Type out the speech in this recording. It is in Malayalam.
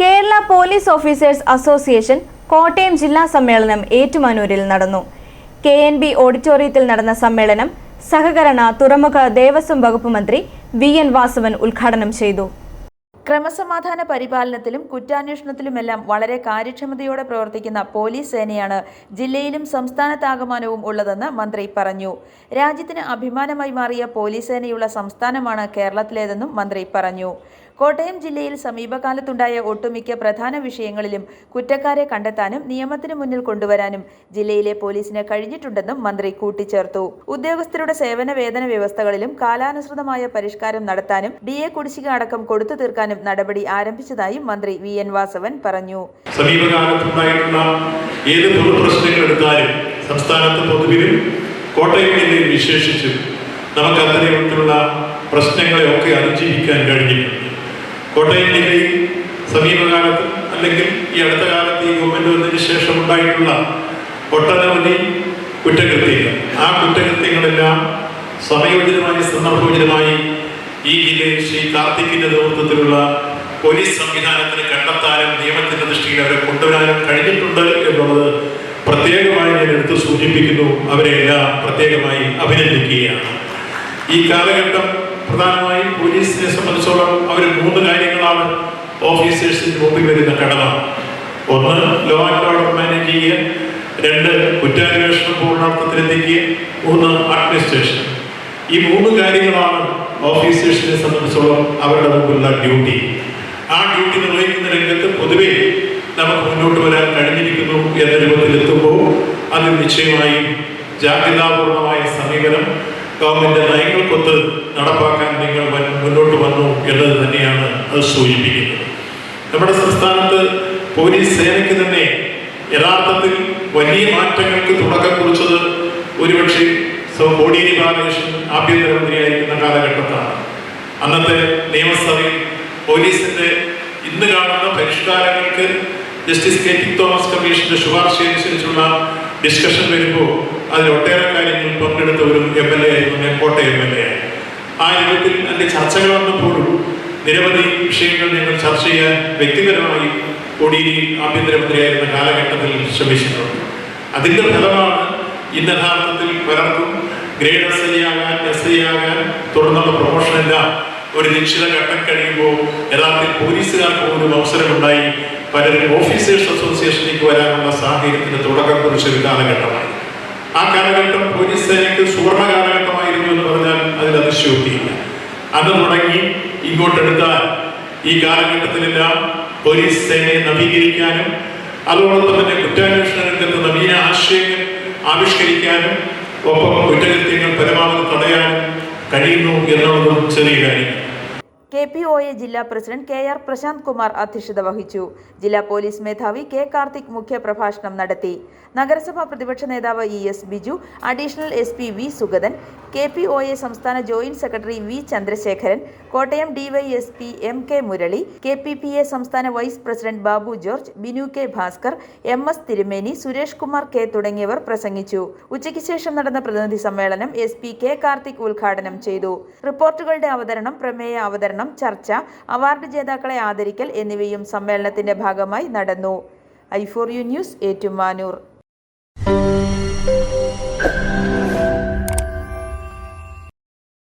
Kerala police officers association Kottayam ജില്ലാ സമ്മേളനം ഏറ്റുമാനൂരിൽ നടന്നു. കെ എൻ ബി ഓഡിറ്റോറിയത്തിൽ നടന്ന സമ്മേളനം സഹകരണ തുറമുഖ ദേവസ്വം വകുപ്പ് മന്ത്രി വി എൻ വാസവൻ ഉദ്ഘാടനം ചെയ്തു. ക്രമസമാധാന പരിപാലനത്തിലും കുറ്റാന്വേഷണത്തിലുമെല്ലാം വളരെ കാര്യക്ഷമതയോടെ പ്രവർത്തിക്കുന്ന പോലീസ് സേനയാണ് ജില്ലയിലും സംസ്ഥാനത്താകമാനവും ഉള്ളതെന്ന് മന്ത്രി പറഞ്ഞു. രാജ്യത്തിന് അഭിമാനമായി മാറിയ പോലീസ് സേനയുള്ള സംസ്ഥാനമാണ് കേരളത്തിലേതെന്നും മന്ത്രി പറഞ്ഞു. കോട്ടയം ജില്ലയിൽ സമീപകാലത്തുണ്ടായ ഒട്ടുമിക്ക പ്രധാന വിഷയങ്ങളിലും കുറ്റക്കാരെ കണ്ടെത്താനും നിയമത്തിന് മുന്നിൽ കൊണ്ടുവരാനും ജില്ലയിലെ പോലീസിന് കഴിഞ്ഞിട്ടുണ്ടെന്നും മന്ത്രി കൂട്ടിച്ചേർത്തു. ഉദ്യോഗസ്ഥരുടെ സേവന വേതന വ്യവസ്ഥകളിലും കാലാനുസൃതമായ പരിഷ്കാരം നടത്താനും ഡി എ കുടിശ്ശിക അടക്കം കൊടുത്തു തീർക്കാനും നടപടി ആരംഭിച്ചതായും മന്ത്രി വി എൻ വാസവൻ പറഞ്ഞു. കോട്ടയം ജില്ലയിൽ വിശേഷിച്ചും നമുക്ക് അത്തരത്തിലുള്ള പ്രശ്നങ്ങളെയൊക്കെ അതിജീവിക്കാൻ കഴിഞ്ഞിട്ടുണ്ട്. കോട്ടയം ജില്ലയിൽ സമീപകാലത്ത് അല്ലെങ്കിൽ ഈ അടുത്ത കാലത്ത് ഈ ഗവൺമെന്റ് വന്നതിന് ശേഷം ഉണ്ടായിട്ടുള്ള ഒട്ടനവധി കുറ്റകൃത്യങ്ങൾ. ആ കുറ്റകൃത്യങ്ങളെല്ലാം സമയോചിതമായി സന്ദർഭോചിതമായി ഈ ജില്ലയിൽ ശ്രീ കാർത്തിക്കിന്റെ നേതൃത്വത്തിലുള്ള പോലീസ് സംവിധാനത്തിന് കണ്ടെത്താനും നിയമത്തിന്റെ ദൃഷ്ടിയിൽ അവരെ കൊണ്ടുവരാനും കഴിഞ്ഞിട്ടുണ്ട് എന്നുള്ളത് പ്രത്യേകമായി ഞാൻ എടുത്ത് സൂചിപ്പിക്കുന്നു. അവരെ എല്ലാം പ്രത്യേകമായി അഭിനന്ദിക്കുകയാണ്. ഈ കാലഘട്ടം പ്രധാനമായും പോലീസിനെ സംബന്ധിച്ചോളം അവർ മൂന്ന് ഓഫീസേഴ്സിന് മുമ്പിൽ വരുന്ന കടമ ഒന്ന് ലോ ആൻഡ് ഓർഡർ മാനേജ് ചെയ്യുക രണ്ട് കുറ്റാന്വേഷണം പൂർണാർത്ഥത്തിലെത്തിക്കുക. മൂന്ന് അഡ്മിനിസ്ട്രേഷൻ ഈ മൂന്ന് കാര്യങ്ങളാണ് ഓഫീസേഴ്സിനെ സംബന്ധിച്ചോളം അവരുടെ മുമ്പിലുള്ള ഡ്യൂട്ടി ആ ഡ്യൂട്ടി നിർവഹിക്കുന്ന രംഗത്ത് പൊതുവെ നമുക്ക് മുന്നോട്ട് വരാൻ കഴിഞ്ഞിരിക്കുന്നു എന്ന രൂപത്തിൽ എത്തുമ്പോൾ അതിൽ നിശ്ചയമായും ജാഗ്രതാപൂർണമായ സമീപനം ഗവൺമെന്റ് നയങ്ങൾക്കൊത്ത് നടപ്പാക്കാൻ നിങ്ങൾ മുന്നോട്ട് വന്നു എന്നത് തന്നെയാണ് അത് സൂചിപ്പിക്കുന്നത്. നമ്മുടെ സംസ്ഥാനത്ത് പോലീസ് സേനയ്ക്ക് തന്നെ യഥാർത്ഥത്തിൽ വലിയ മാറ്റങ്ങൾക്ക് തുടക്കം കുറിച്ചത് ഒരുപക്ഷെ കോടിയേരി ബാലകൃഷ്ണൻ ആഭ്യന്തരമന്ത്രിയായിരിക്കുന്ന കാലഘട്ടത്താണ്. അന്നത്തെ നിയമസഭയിൽ പോലീസിന്റെ ഇന്ന് കാണുന്ന പരിഷ്കാരങ്ങൾക്ക് ജസ്റ്റിസ് കെ ടി തോമസ് കമ്മീഷന്റെ ശുപാർശ അനുസരിച്ചുള്ള ഡിസ്കഷൻ വരുമ്പോൾ അതിൽ ഒട്ടേറെ കാര്യങ്ങൾ പങ്കെടുത്തവരും എം എൽ എ ആയിരുന്നു കോട്ടയം എം എൽ എ ആ രൂപത്തിൽ അതിന്റെ ചർച്ചകൾ വന്നപ്പോഴും നിരവധി വിഷയങ്ങൾ ഞങ്ങൾ ചർച്ച ചെയ്യാൻ വ്യക്തിപരമായി കോടിയേരി ആഭ്യന്തരമന്ത്രിയായിരുന്ന കാലഘട്ടത്തിൽ ശ്രമിച്ചിട്ടുണ്ട്. അതിന്റെ ഫലമാണ് ഇന്ന് യഥാർത്ഥത്തിൽ പലർക്കും ഗ്രേഡ് എസ് ഐ ആകാൻ എസ് ഐ ആകാൻ തുടർന്നുള്ള പ്രൊമോഷൻ എല്ലാം ഒരു നിശ്ചിത ഘട്ടം കഴിയുമ്പോൾ യഥാർത്ഥത്തിൽ പോലീസുകാർക്ക് പോലും അവസരമുണ്ടായി പലരും ഓഫീസേഴ്സ് അസോസിയേഷനിലേക്ക് വരാനുള്ള സാഹചര്യത്തിന്റെ തുടക്കം കുറിച്ചൊരു കാലഘട്ടമായി. ആ കാലഘട്ടം പോലീസ് സേനയ്ക്ക് സുവർണ കാലഘട്ടമായിരുന്നു എന്ന് പറഞ്ഞാൽ അതിൽ അതിശയോക്തിയില്ല അന്ന് തുടങ്ങി ഇങ്ങോട്ടെടുത്താൽ ഈ കാലഘട്ടത്തിലെല്ലാം പോലീസ് സേനയെ നവീകരിക്കാനും അതോടൊപ്പം തന്നെ കുറ്റാന്വേഷണ രംഗത്ത് നവീന ആശയങ്ങൾ ആവിഷ്കരിക്കാനും ഒപ്പം കുറ്റകൃത്യങ്ങൾ പരമാവധി തടയാനും കഴിയുന്നു എന്നുള്ളതും ചെറിയ കാര്യം കെ പി ഒ എ ജില്ലാ president K R Prashanth Kumar അധ്യക്ഷത വഹിച്ചു. ജില്ലാ പോലീസ് മേധാവി കെ കാർത്തിക് മുഖ്യപ്രഭാഷണം നടത്തി. നഗരസഭാ പ്രതിപക്ഷ നേതാവ് E S Biju additional S P V Sugathan K P O A സംസ്ഥാന joint secretary V Chandrasekharan Kottayam DYSP M K Murali K P P A സംസ്ഥാന vice president Babu George Binu K Bhaskar M S Thirumeni Suresh Kumar K തുടങ്ങിയവർ പ്രസംഗിച്ചു. ഉച്ചയ്ക്ക് ശേഷം നടന്ന പ്രതിനിധി സമ്മേളനം എസ് പി കെ കാർത്തിക് ഉദ്ഘാടനം ചെയ്തു. റിപ്പോർട്ടുകളുടെ അവതരണം പ്രമേയ അവതരണം ചർച്ച അവാർഡ് ജേതാക്കളെ ആദരിക്കൽ എന്നിവയും സമ്മേളനത്തിന്റെ ഭാഗമായി നടന്നു. I for U news Ettumanoor.